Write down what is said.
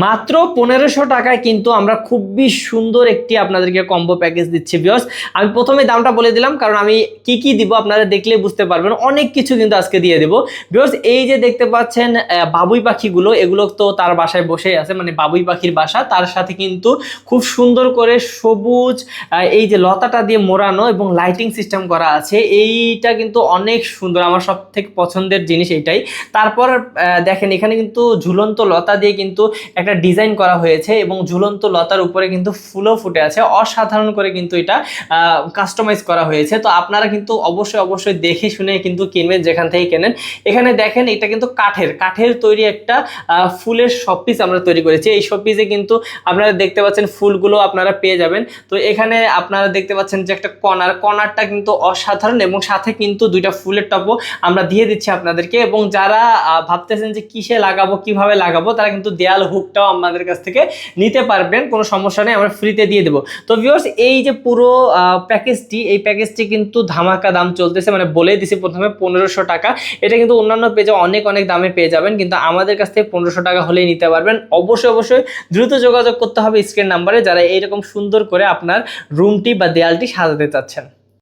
মাত্র পনেরোশো টাকায় কিন্তু আমরা খুবই সুন্দর একটি আপনাদেরকে কম্বো প্যাকেজ দিচ্ছি বিয়স আমি প্রথমে দামটা বলে দিলাম, কারণ আমি কি কি দিব আপনারা দেখলে বুঝতে পারবেন। অনেক কিছু কিন্তু আজকে দিয়ে দেবো। বিয়স এই যে দেখতে পাচ্ছেন বাবুই পাখিগুলো, এগুলো তো তার বাসায় বসেই আছে মানে বাবুই পাখির বাসা। তার সাথে কিন্তু খুব সুন্দর করে সবুজ এই যে লতাটা দিয়ে মোড়ানো এবং লাইটিং সিস্টেম করা আছে। এইটা কিন্তু অনেক সুন্দর, আমার সব থেকে পছন্দের জিনিস এইটাই। তারপর দেখেন, এখানে কিন্তু ঝুলন্ত লতা দিয়ে কিন্তু একটা ডিজাইন করা হয়েছে এবং ঝুলন্ত লতার উপরে কিন্তু ফুলও ফুটে আছে। অসাধারণ করে কিন্তু এটা কাস্টমাইজ করা হয়েছে। তো আপনারা কিন্তু অবশ্যই অবশ্যই দেখে শুনে কিন্তু কিনবেন, যেখান থেকে কেনেন। এখানে দেখেন, এটা কিন্তু কাঠের কাঠের তৈরি একটা ফুলের শপিস আমরা তৈরি করেছি। এই শপিসে কিন্তু আপনারা দেখতে পাচ্ছেন ফুলগুলো আপনারা পেয়ে যাবেন। তো এখানে আপনারা দেখতে পাচ্ছেন যে একটা কর্নার কর্নারটা কিন্তু অসাধারণ এবং সাথে কিন্তু দুইটা ফুলের টপও আমরা দিয়ে দিচ্ছি আপনাদেরকে এবং যারা ভাবতেছেন যে কিসে লাগাবো, কীভাবে লাগাবো, তারা কিন্তু দেয়াল হুকটাও আমাদের কাছ থেকে নিতে পারবেন, কোনো সমস্যা নেই, আমরা ফ্রিতে দিয়ে দেবো। তো ভিউয়ার্স এই যে পুরো প্যাকেজটি এই প্যাকেজটি কিন্তু ধামাকা দাম চলতেছে মানে বলেই দিছি প্রথমে পনেরোশো টাকা। এটা কিন্তু অন্যান্য পেজে অনেক অনেক দামে পেয়ে যাবেন, কিন্তু আমাদের কাছ থেকে পনেরোশো টাকা হলেই নিতে পারবেন। অবশ্যই অবশ্যই দ্রুত যোগাযোগ করতে হবে স্ক্রিন নাম্বারে, যারা এইরকম সুন্দর করে আপনার রুমটি বা দেয়ালটি সাজাতে চাচ্ছেন।